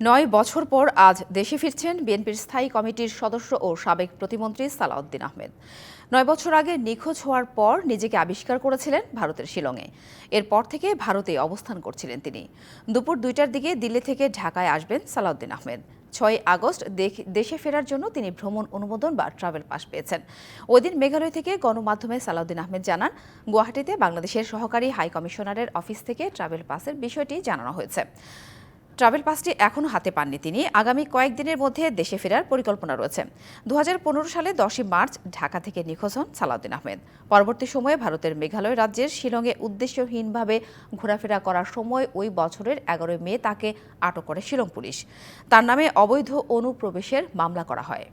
নয় বছর পর আজ দেশে ফিরছেন বিএনপির স্থায়ী কমিটির সদস্য ও সাবেক প্রতিমন্ত্রী সালাউদ্দিন আহমেদ। নয় বছর আগে নিখোঁজ হওয়ার পর নিজেকে আবিষ্কার করেছিলেন ভারতের শিলংয়ে। এরপর থেকে ভারতে অবস্থান করছিলেন তিনি। দুপুর দুইটার দিকে দিল্লি থেকে ঢাকায় আসবেন সালাউদ্দিন আহমেদ। ছয় আগস্ট দেশে ফেরার জন্য তিনি ভ্রমণ অনুমোদন বা ট্রাভেল পাস পেয়েছেন। ওই দিন মেঘালয় থেকে গণমাধ্যমে সালাউদ্দিন আহমেদ জানান, গুয়াহাটিতে বাংলাদেশের সহকারী হাই কমিশনারের অফিস থেকে ট্রাভেল পাসের বিষয়টি জানানো হয়েছে। ট্রাভেল পাসটি এখনও হাতে পাননি তিনি। আগামী কয়েকদিনের মধ্যে দেশে ফেরার পরিকল্পনা রয়েছে। দু হাজার পনেরো সালে দশই মার্চ ঢাকা থেকে নিখোঁজ হন সালাউদ্দিন আহমেদ। পরবর্তী সময়ে ভারতের মেঘালয় রাজ্যের শিলংয়ে উদ্দেশ্যহীনভাবে ঘোরাফেরা করার সময় ওই বছরের এগারোই মে তাকে আটক করে শিলং পুলিশ। তার নামে অবৈধ অনুপ্রবেশের মামলা করা হয়।